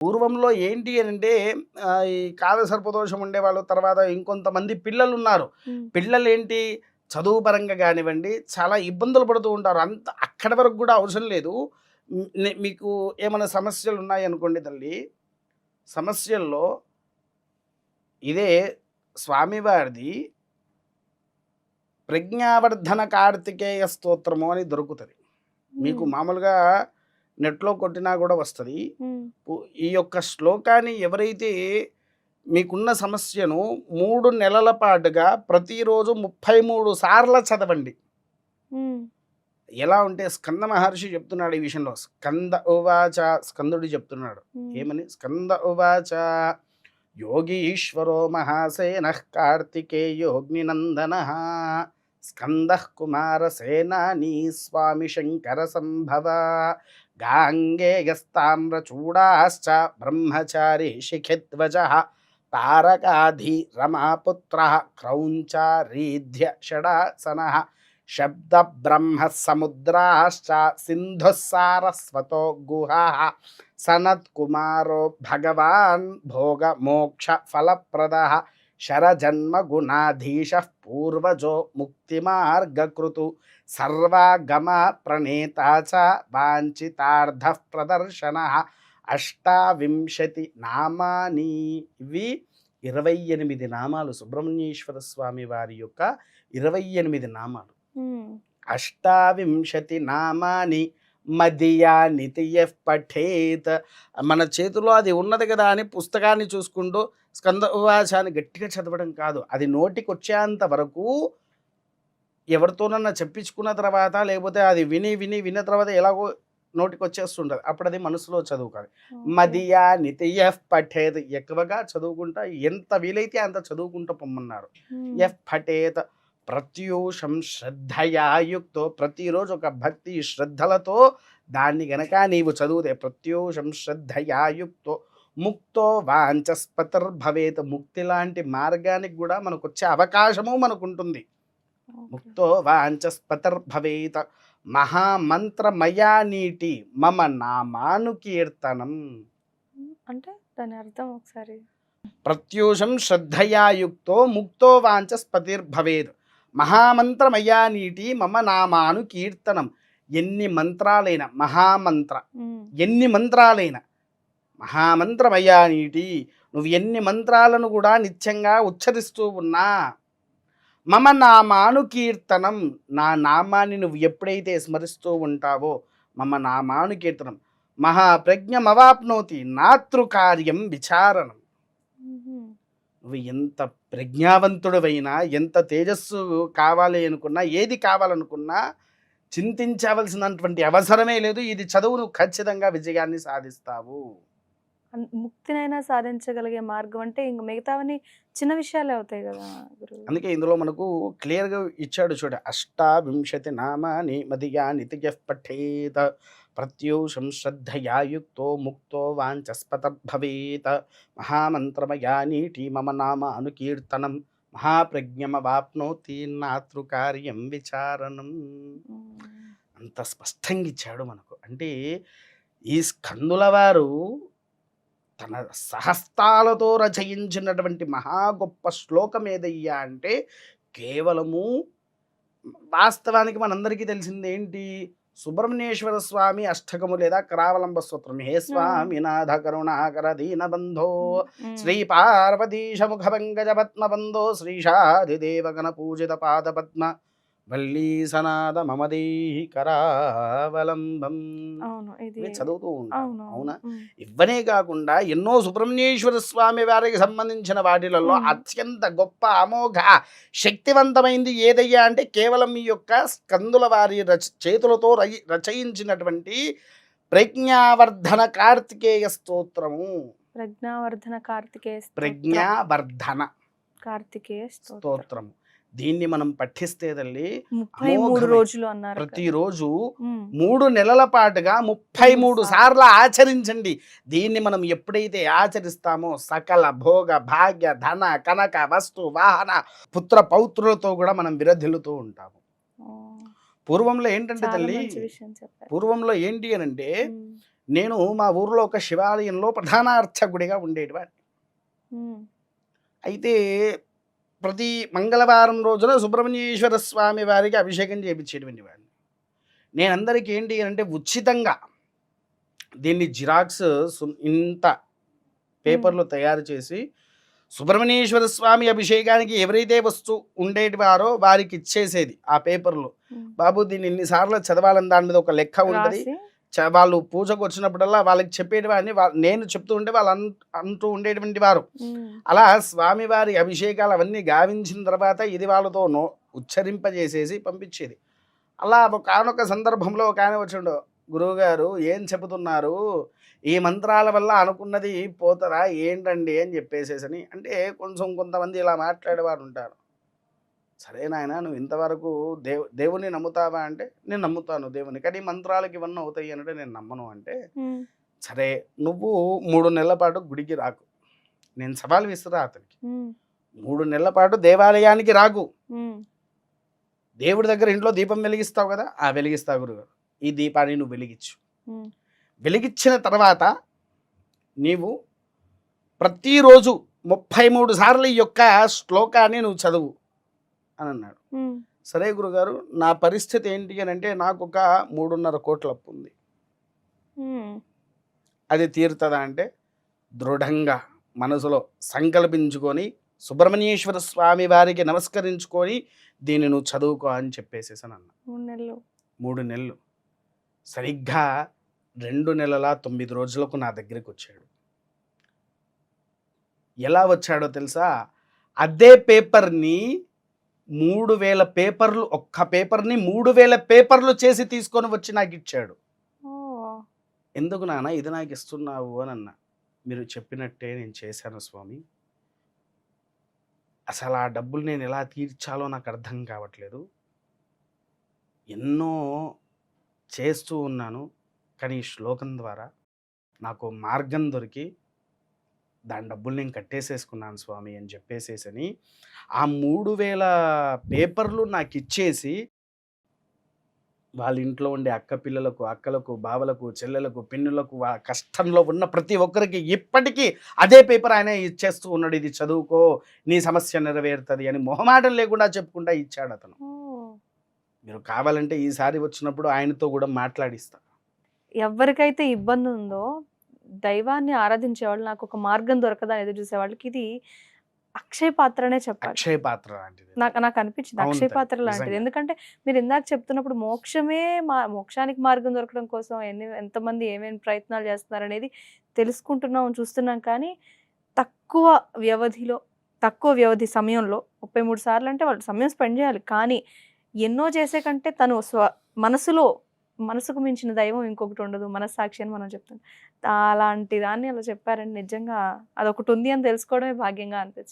పూర్వంలో ఏంటి అని అంటే ఈ కాల సర్పదోషం ఉండేవాళ్ళు తర్వాత ఇంకొంతమంది పిల్లలు ఉన్నారు పిల్లలు ఏంటి చదువు పరంగా కానివ్వండి చాలా ఇబ్బందులు పడుతూ ఉంటారు. అంత అక్కడి వరకు కూడా అవసరం లేదు. మీకు ఏమైనా సమస్యలు ఉన్నాయి అనుకోండి తల్లి సమస్యల్లో ఇదే స్వామివారిది ప్రజ్ఞావర్ధన కార్తికేయ స్తోత్రము అని దొరుకుతుంది. మీకు మామూలుగా నెట్లో కొట్టినా కూడా వస్తుంది. ఈ యొక్క శ్లోకాన్ని ఎవరైతే మీకున్న సమస్యను మూడు నెలల పాటుగా ప్రతిరోజు ముప్పై మూడు సార్లు చదవండి. ఎలా ఉంటే స్కంద మహర్షి చెప్తున్నాడు ఈ విషయంలో. స్కంద ఉవాచ స్కందుడు చెప్తున్నాడు. ఏమని? స్కంద ఉవాచ యోగీశ్వరో మహాసేన కార్తికేయోగ్నినందన స్కంద కుమారసేనాని స్వామి శంకర సంభవ గాంగేయస్తామ్రచూడాశ్చ బ్రహ్మచారి శిఖిధ్వజ తారకాధి రమాపుత్ర క్రౌంచారీధ్య షడాసన శబ్ద బ్రహ్మ సముద్రాశ్చ సింధు సారస్వతో సనత్కుమారో భగవాన్ భోగమోక్ష ఫలప్రద శరజన్మ గుణాధీశ పూర్వజో ముక్తిమార్గకృతు సర్వాగమ ప్రణేత చ వాంఛితార్థ ప్రదర్శన అష్టావింశతి నామాని ఇవి ఇరవై ఎనిమిది నామాలు సుబ్రహ్మణ్యేశ్వర స్వామి వారి యొక్క ఇరవై ఎనిమిది నామాలు। అష్టావింశతి నామాని మదియాని తియః పఠేత్. మన చేతిలో అది ఉన్నది కదా అని పుస్తకాన్ని చూసుకుంటూ స్కంద ఉవాచ అని గట్టిగా చదవడం కాదు. అది నోటికి వచ్చేంత వరకు ఎవరితోనన్నా చెప్పించుకున్న తర్వాత లేకపోతే అది విని విని విన్న తర్వాత ఎలాగో నోటికి వచ్చేస్తుంటుంది అప్పుడు అది మనసులో చదువుకోవాలి. మదియా నితయ పఠేత్. ఎక్కువగా చదువుకుంటా ఎంత వీలైతే అంత చదువుకుంటూ పొమ్మన్నారు. ఎఫ్ పఠేత్ ప్రత్యూషం శ్రద్ధయా యుక్తో ప్రతిరోజు ఒక భక్తి శ్రద్ధలతో దాన్ని గనక నీవు చదివితే ప్రత్యూషం శ్రద్ధయా యుక్తో ముక్తో వాంచస్పతిర్భవేత్ ముక్తి లాంటి మార్గానికి కూడా మనకు వచ్చే అవకాశము మనకు ఉంటుంది ఓకే. ముక్తో వాంచస్పతిర్భవేత్ మహామంత్రమయా నీటి మమ నామాను కీర్తనం అంటే దాని అర్థం ఒకసారి. ప్రత్యూషం శ్రద్ధయాయుక్తో ముక్తో వాంచస్పతిర్భవేద్ మహామంత్రమయా నీటి మమ నామాను కీర్తనం. ఎన్ని మంత్రాలైన మహామంత్ర. ఎన్ని మంత్రాలైన మహామంత్రమయ్యా నీటి. నువ్వు ఎన్ని మంత్రాలను కూడా నిత్యంగా ఉచ్చరిస్తూ ఉన్నా. మమ నామాను కీర్తనం. నా నామాన్ని నువ్వు ఎప్పుడైతే స్మరిస్తూ ఉంటావో మమ నామాను కీర్తనం. మహాప్రజ్ఞమవాప్నోతి నాతృకార్యం విచారణం. నువ్వు ఎంత ప్రజ్ఞావంతుడవైనా ఎంత తేజస్సు కావాలి అనుకున్నా ఏది కావాలనుకున్నా చింతించవలసినటువంటి అవసరమే లేదు. ఇది చదువు నువ్వు ఖచ్చితంగా విజయాన్ని సాధిస్తావు. ముక్తినైనా సాధించగలిగే మార్గం అంటే ఇంక మిగతావన్నీ చిన్న విషయాలే అవుతాయి కదా అందుకే ఇందులో మనకు క్లియర్గా ఇచ్చాడు చూడ అష్టావింశతి నామాని మదియా నితియ పఠేత ప్రత్యూషం శ్రద్ధయా యుక్తో ముక్తో వాంచస్పతర్భవేత మహామంత్రమయా నీటి మమ నామ అనుకీర్తనం మహాప్రజ్ఞమవాప్నోతి నాతృకార్యం విచారణం. అంత స్పష్టంగా ఇచ్చాడు మనకు. అంటే ఈ స్కందుల వారు తన సహస్తాలతో రచయించినటువంటి మహా గొప్ప శ్లోకం ఏదయ్యా అంటే కేవలము వాస్తవానికి మనందరికీ తెలిసింది ఏంటి? సుబ్రహ్మణ్యేశ్వర స్వామి అష్టకము లేదా కరావలంబ స్తోత్రం. హే స్వామి నాథ కరుణాకర దీన బంధో. ఉమ్, శ్రీ పార్వతీశ ముఖ పంకజ పద్మ బంధో. శ్రీషాదిదేవ గణ పూజిత పాద పద్మ. వల్లీ సనాద మమదేహి కరావలంబం అవును ఇది ఇవి చదువుతూ ఉంటాం అవును? ఇవ్వనే కాకుండా ఎన్నో సుబ్రహ్మణ్యేశ్వర స్వామి వారికి సంబంధించిన వాటిలలో. అత్యంత గొప్ప అమోఘ శక్తివంతమైంది ఏదయ్యా అంటే కేవలం ఈ యొక్క స్కందుల వారి రచ చేతులతో రచి- రచయించినటువంటి ప్రజ్ఞావర్ధన కార్తికేయ స్తోత్రము. ప్రజ్ఞావర్ధన కార్తికేయ. ప్రజ్ఞావర్ధన కార్తికేయ స్తోత్రం. స్తోత్రము. దీన్ని మనం పఠిస్తే తల్లి. రోజులు అన్నారు. ప్రతిరోజు మూడు నెలల పాటుగా ముప్పై మూడు సార్లు. ఆచరించండి. దీన్ని మనం ఎప్పుడైతే ఆచరిస్తామో సకల భోగ భాగ్య ధన కనక వస్తు వాహన పుత్ర పౌత్రులతో కూడా మనం విరధిల్లుతూ ఉంటాము. పూర్వంలో ఏంటంటే తల్లి పూర్వంలో ఏంటి అని అంటే ఉమ్, నేను మా ఊర్లో ఒక శివాలయంలో ప్రధాన అర్చకుడిగా ఉండేటివాడిని అయితే ప్రతి మంగళవారం రోజున సుబ్రహ్మణ్యేశ్వర స్వామి వారికి అభిషేకం చేయించేటువంటి వాడిని. నేను అందరికీ ఏంటి అంటే ఉచితంగా దీన్ని జిరాక్స్ ఇంత పేపర్లు తయారు చేసి సుబ్రహ్మణ్యేశ్వర స్వామి అభిషేకానికి ఎవరైతే వస్తూ ఉండేటి వారో వారికి ఇచ్చేసేది ఆ పేపర్లు. బాబు దీన్ని ఇన్నిసార్లు చదవాలని దాని మీద ఒక లెక్క ఉంటుంది. వాళ్ళు పూజకు వచ్చినప్పుడల్లా వాళ్ళకి చెప్పేటివాడిని వా- నేను చెప్తూ ఉంటే వాళ్ళు అంటూ ఉండేటువంటి వారు. అలా స్వామివారి అభిషేకాలు అవన్నీ గావించిన తర్వాత ఇది వాళ్ళతో నో ఉచ్చరింపజేసేసి పంపించేది. అలా ఒకనొక సందర్భంలో ఒక ఆయన వచ్చిండు. గురువుగారు ఏం చెబుతున్నారు? ఈ మంత్రాల వల్ల అనుకున్నది పోతారా ఏంటండి? అని చెప్పేసేసని. అంటే కొంచెం కొంతమంది ఇలా మాట్లాడేవారు ఉంటారు సరే నాయన నువ్వు ఇంతవరకు దేవు దేవుని నమ్ముతావా అంటే నేను నమ్ముతాను దేవుని కానీ మంత్రాలకి ఇవన్నీ అవుతాయి అంటే నేను నమ్మను అంటే సరే నువ్వు మూడు నెలల పాటు గుడికి రాకు. నేను సవాల్ విసురా అతనికి. మూడు నెలల పాటు దేవాలయానికి రాకు. దేవుడి దగ్గర ఇంట్లో దీపం వెలిగిస్తావు కదా ఆ వెలిగిస్తావు గురుగారు. ఈ దీపాన్ని నువ్వు వెలిగించు. వెలిగించిన తర్వాత నీవు ప్రతిరోజు ముప్పై మూడు సార్లు ఈ యొక్క శ్లోకాన్ని నువ్వు చదువు. అని అన్నాడు సరే గురుగారు నా పరిస్థితి ఏంటి అని అంటే నాకు ఒక మూడున్నర కోట్ల అప్పు ఉంది అది తీరుతుందా అంటే దృఢంగా మనసులో సంకల్పించుకొని సుబ్రహ్మణ్యేశ్వర స్వామి వారికి నమస్కరించుకొని దీన్ని నువ్వు చదువుకో అని చెప్పేసేసాను అన్న. మూడు నెలలు. మూడు నెలలు. సరిగ్గా రెండు నెలల తొమ్మిది రోజులకు నా దగ్గరికి వచ్చాడు. ఎలా వచ్చాడో తెలుసా? అదే పేపర్ని మూడు వేల పేపర్లు ఒక్క పేపర్ని మూడు వేల పేపర్లు చేసి తీసుకొని వచ్చి నాకు ఇచ్చాడు. ఎందుకు నాన్న ఇది నాకు ఇస్తున్నావు అని అన్న. మీరు చెప్పినట్టే నేను చేశాను స్వామి. అసలు ఆ డబ్బులు నేను ఎలా తీర్చాలో నాకు అర్థం కావట్లేదు. ఎన్నో చేస్తూ ఉన్నాను. కానీ శ్లోకం ద్వారా నాకు మార్గం దొరికి దాని డబ్బులు నేను కట్టేసేసుకున్నాను స్వామి అని చెప్పేసేసని ఆ మూడు వేల పేపర్లు నాకు ఇచ్చేసి వాళ్ళ ఇంట్లో ఉండే అక్క పిల్లలకు అక్కలకు బావలకు చెల్లెలకు పిన్నులకు కష్టంలో ఉన్న ప్రతి ఒక్కరికి ఇప్పటికీ అదే పేపర్ ఆయన ఇచ్చేస్తూ ఉన్నాడు. ఇది చదువుకో నీ సమస్య నెరవేరుతుంది అని మొహమాటం లేకుండా చెప్పుకుంటా ఇచ్చాడు అతను. మీరు కావాలంటే ఈసారి వచ్చినప్పుడు ఆయనతో కూడా మాట్లాడిస్తా. ఎవరికైతే ఇబ్బంది ఉందో దైవాన్ని ఆరాధించే వాళ్ళు నాకు ఒక మార్గం దొరకదా ఎదురు చూసే వాళ్ళకి ఇది అక్షయ పాత్రనే చెప్పాలి. అక్షయ పాత్ర లాంటిది నాకు నాకు అనిపించింది అక్షయ పాత్ర లాంటిది. ఎందుకంటే మీరు ఇందాక చెప్తున్నప్పుడు మోక్షమే మా మోక్షానికి మార్గం దొరకడం కోసం ఎన్ని ఎంతమంది ఏమేమి ప్రయత్నాలు చేస్తున్నారు అనేది తెలుసుకుంటున్నాం చూస్తున్నాం కానీ తక్కువ వ్యవధిలో తక్కువ వ్యవధి సమయంలో ముప్పై మూడు సార్లు అంటే వాళ్ళు సమయం స్పెండ్ చేయాలి. కానీ ఎన్నో చేసే కంటే తను స్వ మనసులో మనసుకు మించిన దైవం ఇంకొకటి ఉండదు మనస్సాక్షి అని మనం చెప్తాం. అలాంటి దాన్ని అలా చెప్పారండి నిజంగా అదొకటి ఉంది అని తెలుసుకోవడమే భాగ్యంగా అనిపించింది.